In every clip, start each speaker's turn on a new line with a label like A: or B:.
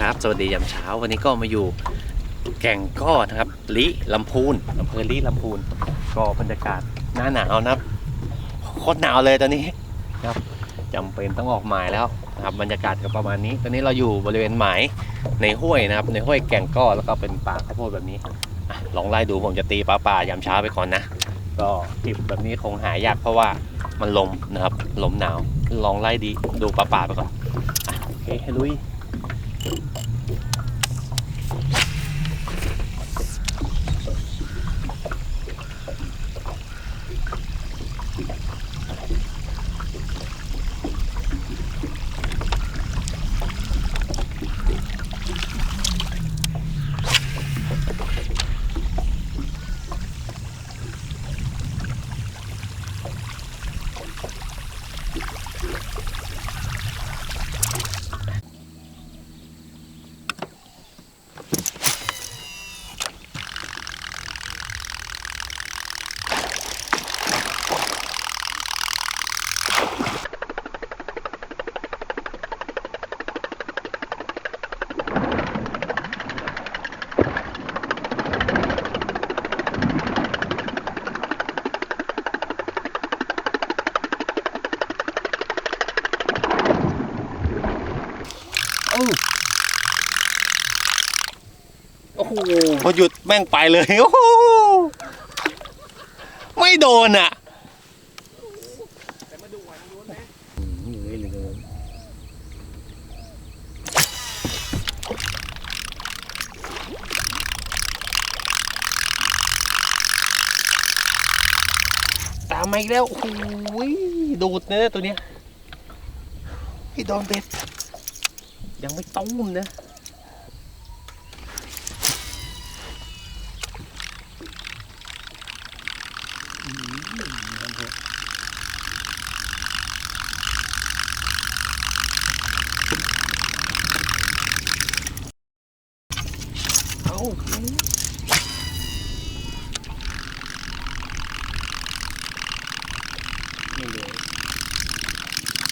A: สวัสดีครับ สวัสดียามเช้า วันนี้ก็มาอยู่แก่งก้อนะครับลิลำพูนอำเภอลิลำพูน ก็บรรยากาศหน้าหนาวนะครับโคตรหนาวเลยตอนนี้นะครับจำเป็นต้องออกหมายแล้วนะครับบรรยากาศก็ประมาณนี้ ตอนนี้เราอยู่บริเวณหมายในห้วยนะครับ ในห้วยแก่งก้อแล้วก็เป็นป่าข้าวโพดแบบนี้อะลองไล่ดูผมจะตีปลาป่ายามเช้าไปก่อนนะ ก็จิบแบบนี้คงหายากเพราะว่ามันลมนะครับลมหนาวลองไล่ดีดูปลาป่าไปก่อนอะโอเคให้ลุย Thank you. พอหยุดแม่งไปเลยโอ้โหไม่โดนอะตามมาอีกแล้วโอ้โดูดเนะตัวเนี้ยพี่โดนเบ็ดยังไม่ต้มนะ เอาไม่เหลือ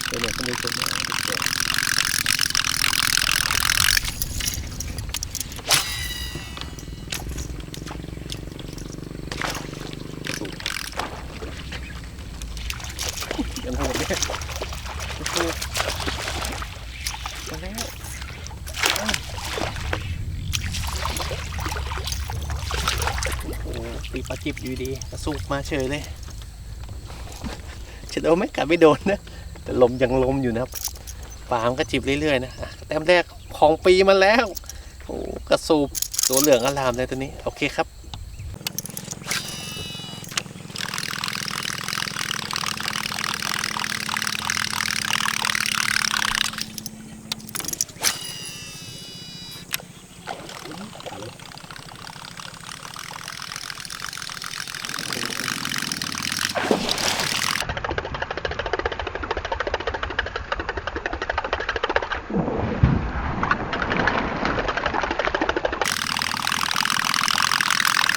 A: เดี๋ยวเขาไม่ชมเอาทุกตัวยังทำหมดเลยโอ้โหมาแล้ว โอ้ ตีปลาจิบอยู่ดีกระสุกมาเฉยเลยจะโดนไม่กัดไม่โดนนะแต่ลมยังลมอยู่นะครับปลามนก็จิบเรื่อยๆนะอะแต้มแรกของปีมาแล้วโอ้กระสูบตัวเหลืองอลามเลยตัวนี้ โอเคครับ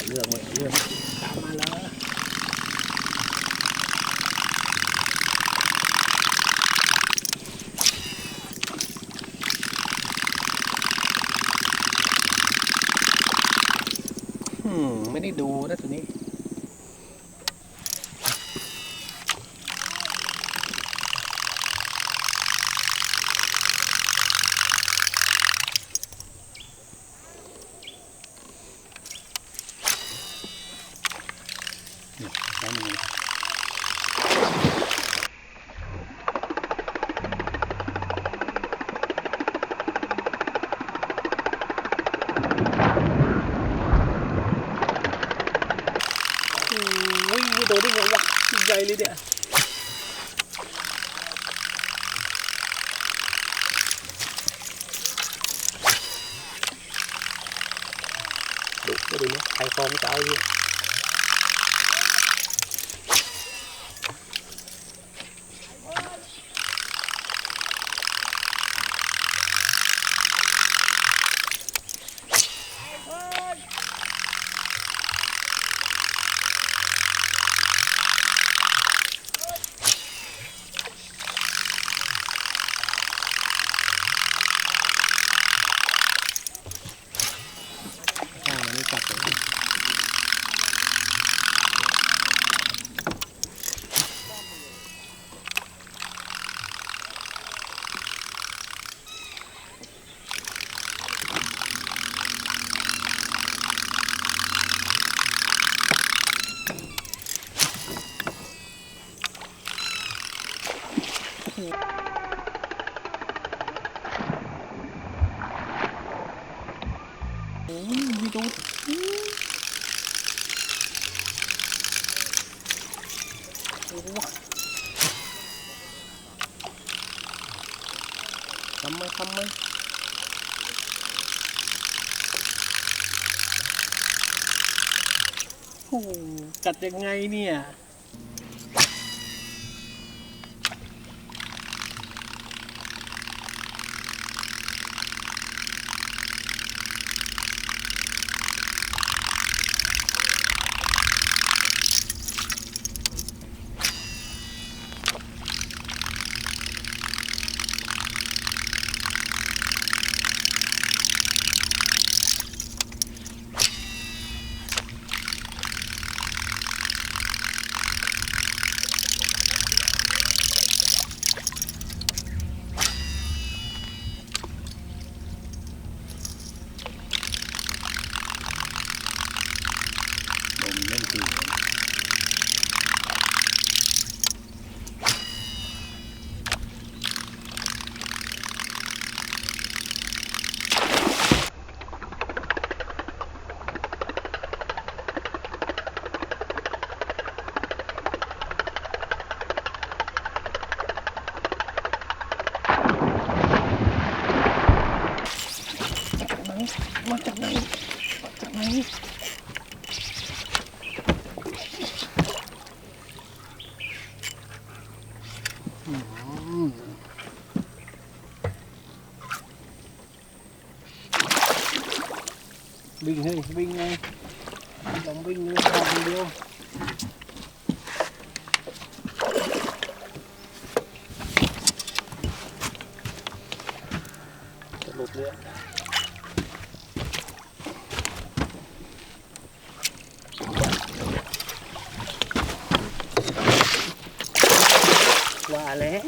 A: เรื่องเลยเรื่องตามมาแล้ว นี่ด้ดูนะตัวนี้ แล้วมันโอ้ยโดนได้ไงวะ ใหญ่เลยเนี่ยดูไมีดูดทำไมทำไมโอ้โหกัดยังไงเนี่ย ลมเล่นตีมาจากไหนมาจากไหน วิ่งเฮ้ยวิ่งไงลองวิ่งเลยทางเดียวจะห ลุดเลยอว่าแล้ว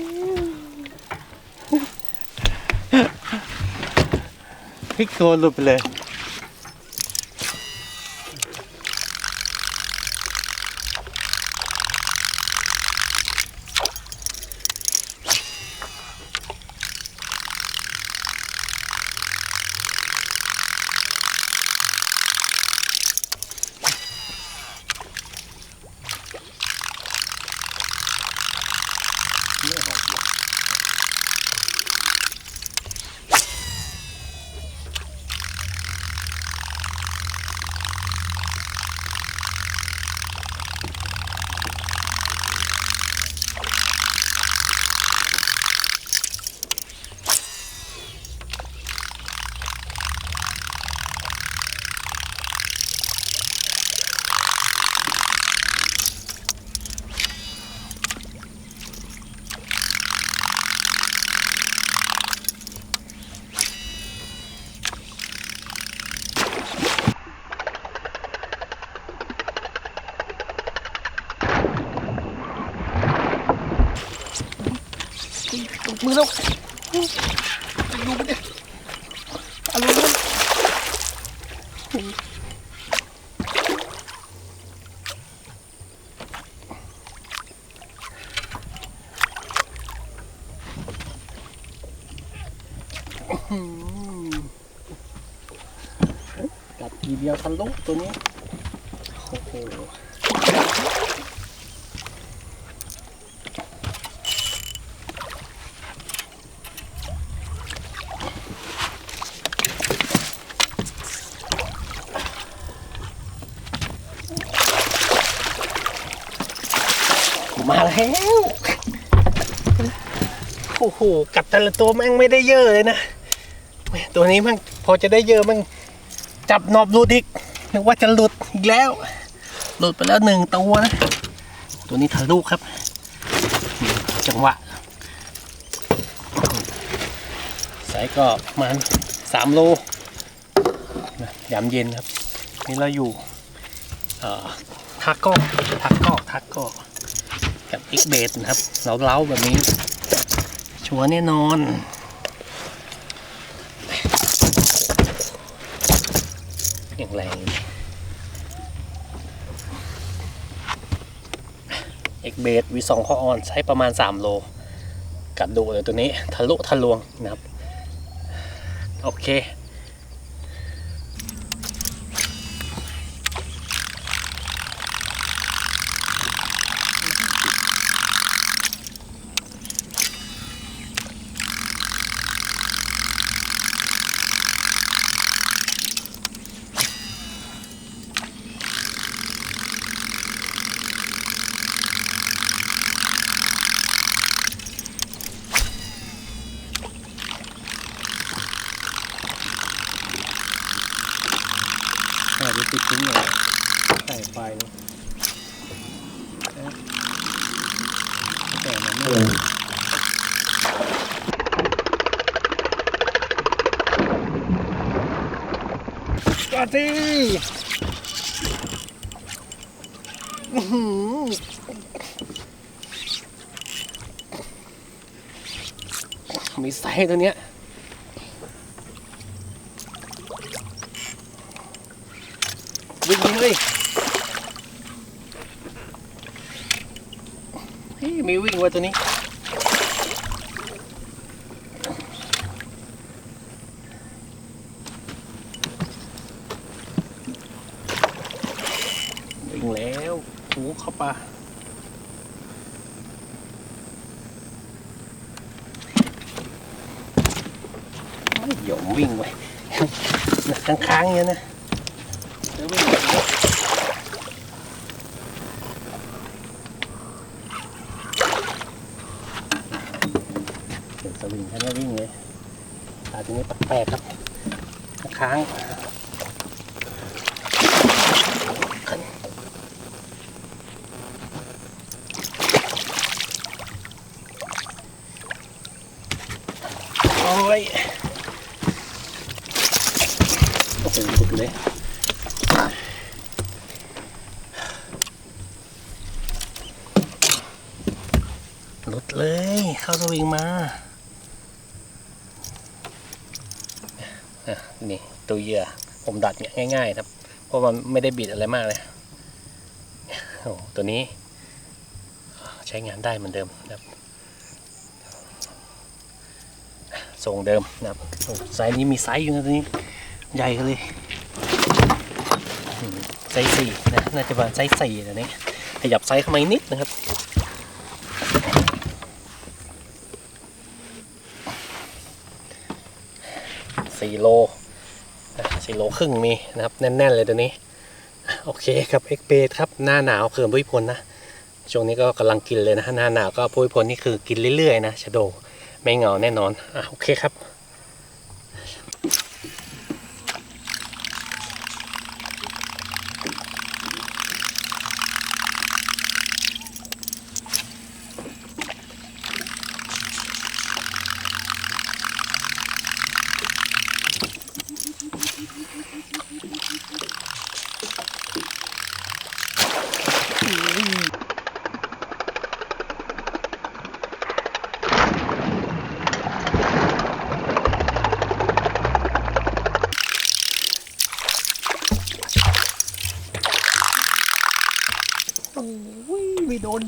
A: พลิกตัวหลุดไปเลย มือแล้วจะดูมันเนี่ยอารมณ์มันกัดทีเดียวทะลุตัวนี้ โอ้โห แล้ว โอ้โห กัดแต่ละตัวแม่งไม่ได้เยอะเลยนะแมตัวนี้แม่งพอจะได้เยอะแม่งจับนอบหลุดอีก นึกว่าจะหลุดอีกแล้ว หลุดไปแล้วหนึ่งตัวนะ ตัวนี้ทะลุครับ จังหวะ สายก็มาณสามโลยามเย็นครับ นี่เราอยู่ทักก็ทักก็ทักก็กับ อีกเบสนะครับเล้าแบบนี้ ชัวแน่นอน อย่างแรงเอกเบสวีสองข้อออนใช้ประมาณ 3 โล กัดดูเลยตัวนี้ทะลุทะลวงนะครับ โอเค ทิ้งเลยใส่ไฟเลยนะแต่มันไม่ กาตีอื้อหือมีไซตัวเนี้ยวิ่งเลยเฮ้ยมีวิ่งไว้ตัวนี้ วิ่งแล้วหูเข้าป่าเฮ้ยหยมวิ่งไว้ ค้างๆอย่างนี้ยนะเดี๋ยววิ่งแบบนี้เสียงสวิงท่านก็วิ่งเลยตาตรงนี้แปลกๆครับ ค้างโอ้ย โอ้โหสุด เลยหลุดเลย เข้าสวิงมาอะนี่ตัวเหยื่อผมดัดเนี่ยง่าย ๆ ครับ เพราะมันไม่ได้บิดอะไรมากเลยโอ้ตัวนี้ ใช้งานได้เหมือนเดิมครับทรงเดิมนะครับไซส์นี้มีไซส์อยู่นะตัวนี้ ใหญ่กันเลย ไซส์สี่นะน่าจะประมาณไซส์สี่ตัวนี้ขยับไซส์เข้ามาอีกนิดนะครับสี่โลสี่โลครึ่งมีนะครับแน่นๆเลยตัวนี้ โอเคครับเอ็กเปดครับหน้าหนาวเขื่อนพุทธิพลนะช่วงนี้ก็กำลังกินเลยนะหน้าหนาวก็พุทธิพลนี่คือกินเรื่อยๆนะชะโดไม่เหงาแน่นอนอะโอเคครับ โอ้ย ไม่โดน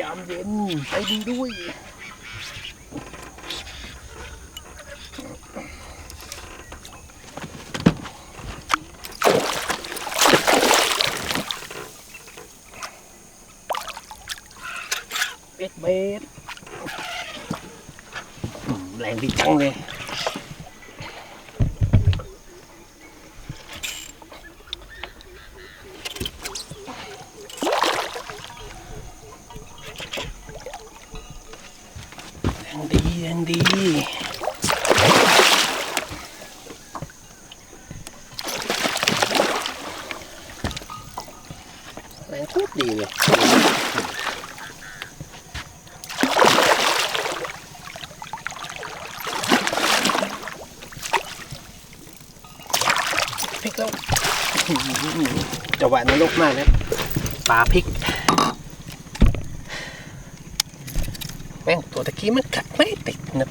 A: ยามเย็นไปดีด้วย เบ็ดเบ็ดแรงดีจังเลย แรงดีแรงดี แรงโคตรดีเลยพริกแล้วอื้อหือจะหวานนรกมากนะปลาพริกแม่งตัวตะกี้มันกัด ติดนะ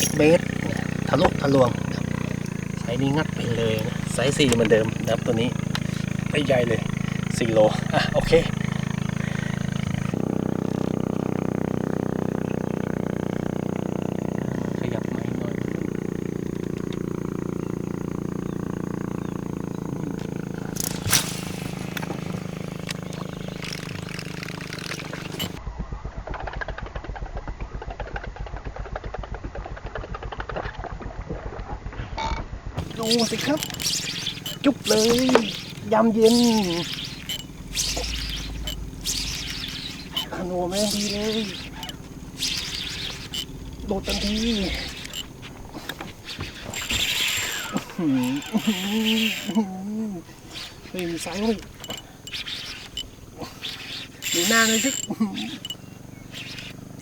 A: อีกเบสทะลุทะลวงนะครับไซนี้งัดไปเลยนะไซส์สี่เหมือนเดิมนะครับตัวนี้ไม่ใหญ่เลยสี่โลอะโอเค ขยับไม้หน่อยดู สิครับ จุ๊บเลยยำเย็นขนมแม่งดีเลย โดดทันทีเฮ้ยมีสายด้วยดูหน้าหน่อยสิ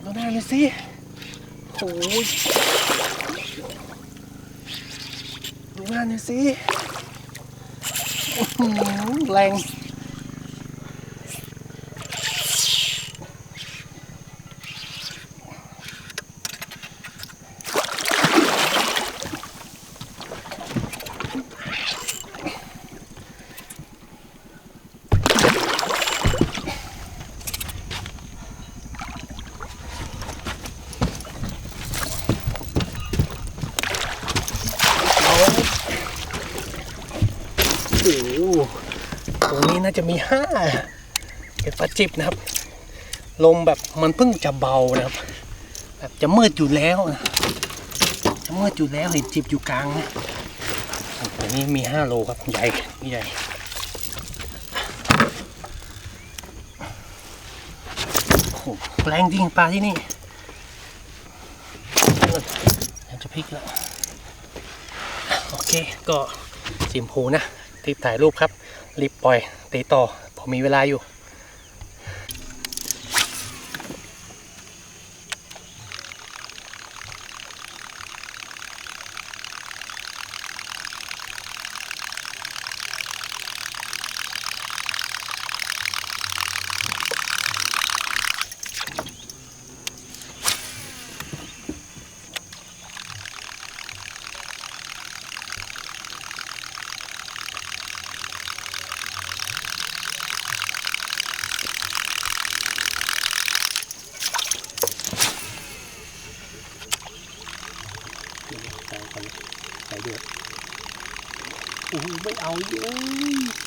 A: ดูหน้าหน่อยสิโอ้ย ดูหน้าหน่อยสิแรงเอาโอ้โหตรงนี้น่า จะมีห้าเป็นปลาจิบนะครับ ลมแบบมันเพิ่งจะเบานะครับ แบบจะมืดอยู่แล้วนะจะมืดอยู่แล้วเห็นจิบอยู่กลางนะตัวนี้มีห้าโลครับใหญ่ใหญ่โอ้แรงจริงปลาที่นี่เดี๋ยวจะพลิกแล้ว โอเค ก็สิมพูนะรีบถ่ายรูปครับ รีบปล่อย ตีต่อ ผมมีเวลาอยู่ ใส่ก่อนใส่ด้วยโอ้โหไม่ เอาเยอะ